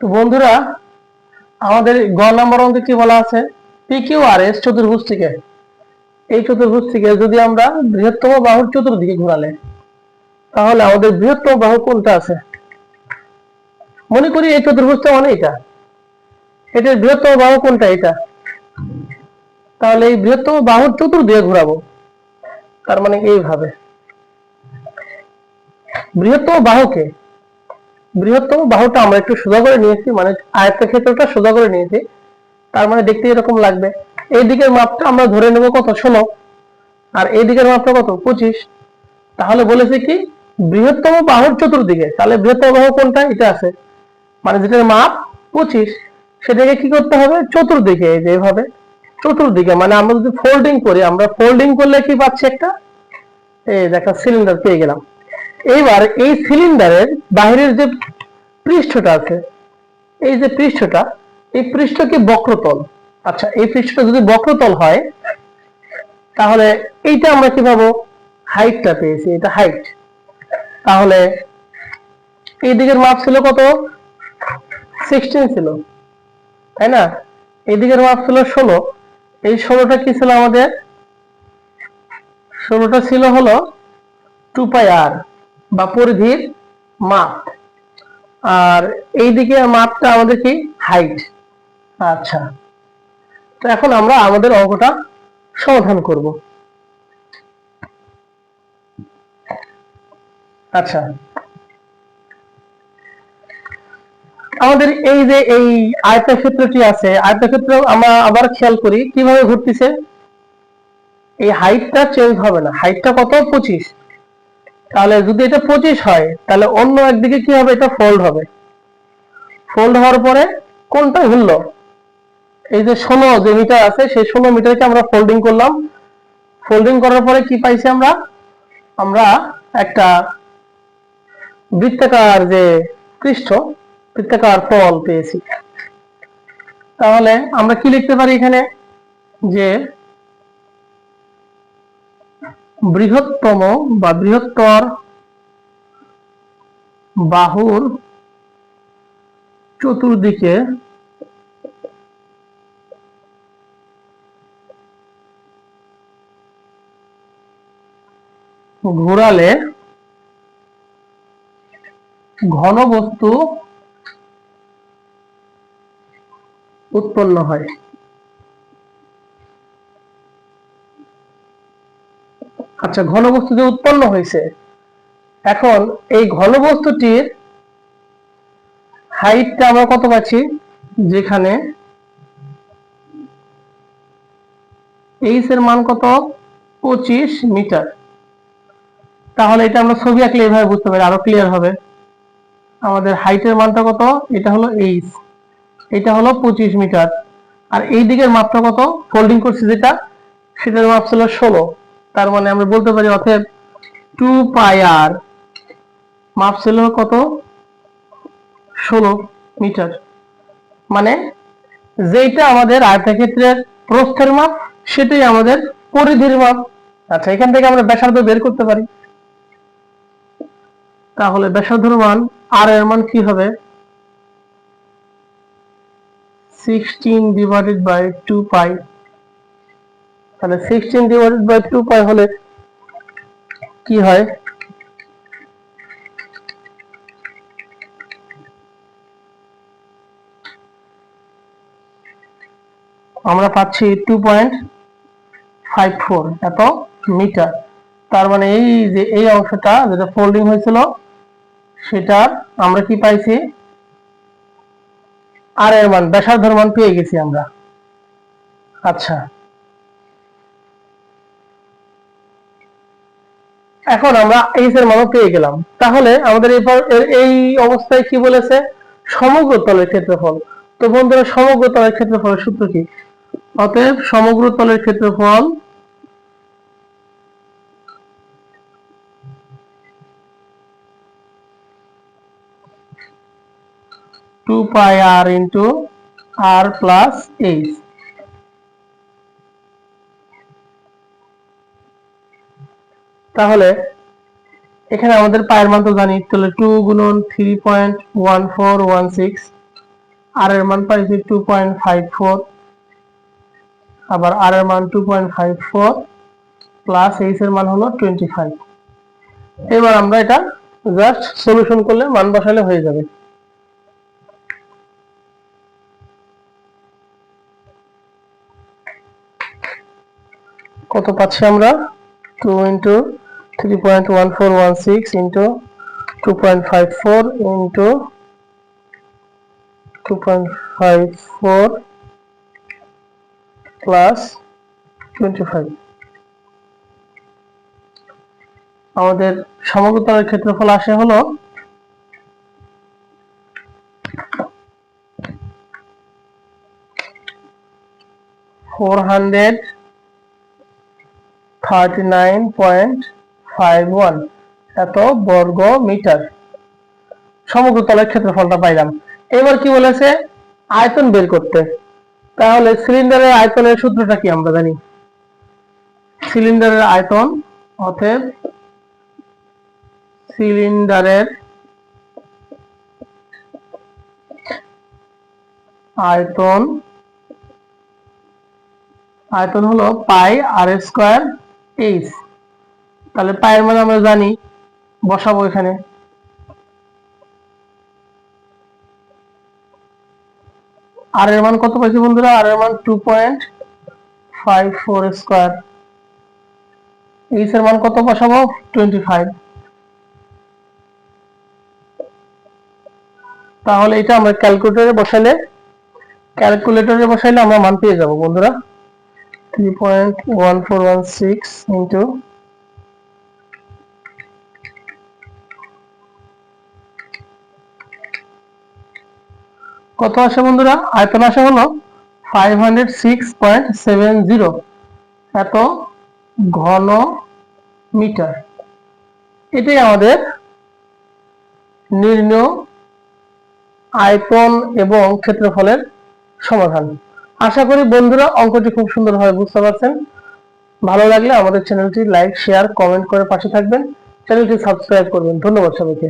তো বন্ধুরা, আমাদের গ নাম্বার অঙ্কে কি বলা আছে? পি কিউ আর এস চতুর্ভুজ থেকে এই চতুর্ভুজ থেকে যদি আমরা বৃহত্তম বাহুর চতুর্দিকে ঘোরালে, তাহলে আমাদের বৃহত্তম বাহু কোনটা আছে? মনে করি এই চতুর্ভুজটা মানে এটা এটার বৃহত্তম বাহু কোনটা এটা? তাহলে এই বৃহত্তম বাহুর চতুর্দিকে ঘোরাবো। তার মানে এইভাবে। বৃহত্তম বাহুকে বৃহত্তম বাহুটা আমরা একটু সোজা করে নিয়েছি মানে আয়ত্তের ক্ষেত্রটা সোজা করে নিয়েছি। তার মানে দেখতে এরকম লাগবে। এই দিকের মাপটা আমরা ধরে নেব কত? ষোলো। আর এই দিকের মাপটা কত? পঁচিশ। তাহলে বলেছে কি? বৃহত্তম বাহুর চতুর্দিকে। তাহলে বৃহত্তম বাহু কোনটা? এটা আছে। মানে যেটার মাপ পঁচিশ। সেটাকে কি করতে হবে? চতুর্দিকে যেভাবে চতুর্দিকে মানে আমরা যদি ফোল্ডিং করি, আমরা ফোল্ডিং করলে কি পাচ্ছি একটা? এই দেখা সিলিন্ডার পেয়ে গেলাম। এইবার এই সিলিন্ডারের বাইরের যে পৃষ্ঠটা আছে, এই যে পৃষ্ঠটা, এই পৃষ্ঠ কি বক্রতল? আচ্ছা এই পৃষ্ঠটা যদি বক্রতল হয়, তাহলে এইটা আমরা কি পাবো? হাইটটা পেয়েছি, এটা হাইট তাহলে এই দিকের মাপ ছিল কত? সিক্সটিন ছিল। তাই না? এই দিকের মাপ ছিল ষোলো। এই ষোলোটা কি ছিল আমাদের? ষোলোটা ছিল হলো টু পাই আর বা পরিধির মাপ। আর এই দিকে মাপটা আমাদের কি? হাইট আচ্ছা। তো এখন আমরা আমাদের অঙ্কটা সমাধান করব। আচ্ছা। আমাদের এই যে এই আয়তক্ষেত্রটি আছে, আয়তক্ষেত্র আমরা আবার খেয়াল করি কীভাবে ঘুরতেছে? এই হাইটটা চেঞ্জ হবে না। হাইটটা কত? পঁচিশ। তাহলে যদি এটা পঁচিশ হয়, তাহলে অন্য একদিকে কি হবে? এটা ফোল্ড হবে। ফোল্ড হওয়ার পরে কোনটা ঘুরলো? এই যে ষোলো যে মিটার আছে, সেই ষোলো মিটারকে আমরা ফোল্ডিং করলাম। ফোল্ডিং করার পরে কি পাইছি আমরা? আমরা একটা বৃত্তাকার যে পৃষ্ঠ, বৃত্তাকার তল পেয়েছি। তাহলে আমরা কি লিখতে পারি এখানে? যে বৃহত্তম বা বৃহত্তর বাহুর চতুর্দিকে ঘোরালে ঘনবস্তু উৎপন্ন হয়। আচ্ছা ঘনবস্তু যে উৎপন্ন হয়েছে। এখন এই ঘনবস্তুটির হাইটটা আমরা কত পাচ্ছি? যেখানে এইচ এর মান কত? পঁচিশ মিটার। তাহলে এটা আমরা ছবি আঁকলে এভাবে বুঝতে পারি, আরও ক্লিয়ার হবে। আমাদের হাইটের মানটা কত? এটা হলো এইচ এটা হলো পঁচিশ মিটার। আর এই দিকের মাপটা কত? ফোল্ডিং করছি যেটা, সেটার মাপ ছিল ষোলো। তার মানে আমরা বলতে পারি অতএব টু পাই আর মাপ ছিল কত? ষোলো মিটার। মানে যেটা আমাদের আয়তক্ষেত্রের প্রস্থের মাপ, সেটাই আমাদের পরিধির মাপ। আচ্ছা এখান থেকে আমরা ব্যাসার্ধ বের করতে পারি। তাহলে ব্যাসার্ধর মান আর এর মান কি হবে? Sixteen divided by two pi তাহলে sixteen divided by two pi হলে কি হয়? আমরা পাচ্ছি টু পয়েন্ট ফাইভ ফোর এত মিটার। তার মানে এই যে এই অংশটা যেটা ফোল্ডিং হয়েছিল সেটা আমরা কি পাইছি? আর এর মান, ব্যাসার্ধের মান পেয়ে গেছি আমরা। আচ্ছা। এখন আমরা এইচ এর মানও পেয়ে গেলাম। তাহলে আমাদের এই অবস্থায় কি বলেছে? সমগ্র তলের ক্ষেত্রফল। তো বন্ধুরা, সমগ্র তলের ক্ষেত্রফলের সূত্র কি? অতএব সমগ্র তলের ক্ষেত্রফল two pi r into r plus h তাহলে এখানে আমাদের পায়ের মান তো জানি, তাহলে টু গুণন three point one four one six r এর মান পাইছি টু পয়েন্ট ফাইভ ফোর আবার আর এর মান two point five four plus h এর মান হলো টোয়েন্টি ফাইভ এবার আমরা এটা জাস্ট সলিউশন করলে মান বসালে হয়ে যাবে। কত পাচ্ছি আমরা? Two into three point one four one six into two point five four into two point five four plus twenty five আমাদের ক্ষেত্রফল আসে হলো four hundred thirty nine point এত বর্গ মিটার। সমগ্র তলের ক্ষেত্রফলটা পাইলাম। এবার কি বলেছে? আয়তন বের করতে। তাহলে সিলিন্ডারের আয়তনের সূত্রটা কি আমরা জানি? সিলিন্ডারের আয়তন অতএব সিলিন্ডারের আয়তন আয়তন হলো পাই আর স্কোয়ার এইচ। তাহলে পায়ের মানে আমরা জানি, বসাবো এখানে। আর এর মান কত পাইছি বন্ধুরা? আর এর মান two point five four square h এর মান কত বসাবো? টোয়েন্টি ফাইভ তাহলে এটা আমরা ক্যালকুলেটরে বসালে ক্যালকুলেটরে বসাইলে আমরা মান পেয়ে যাব বন্ধুরা। Three point one four one six into কত আসে বন্ধুরা? আয়তন আসে হলো five hundred six point seven zero এত ঘন মিটার। এটাই আমাদের নির্ণয় আয়তন এবং ক্ষেত্রফলের সমাধান। আশা করি বন্ধুরা অঙ্কটি খুব সুন্দরভাবে বুঝতে পারছেন। ভালো লাগলে আমাদের চ্যানেলটি লাইক, শেয়ার, কমেন্ট করে পাশে থাকবেন। চ্যানেলটি সাবস্ক্রাইব করবেন। ধন্যবাদ সবাইকে।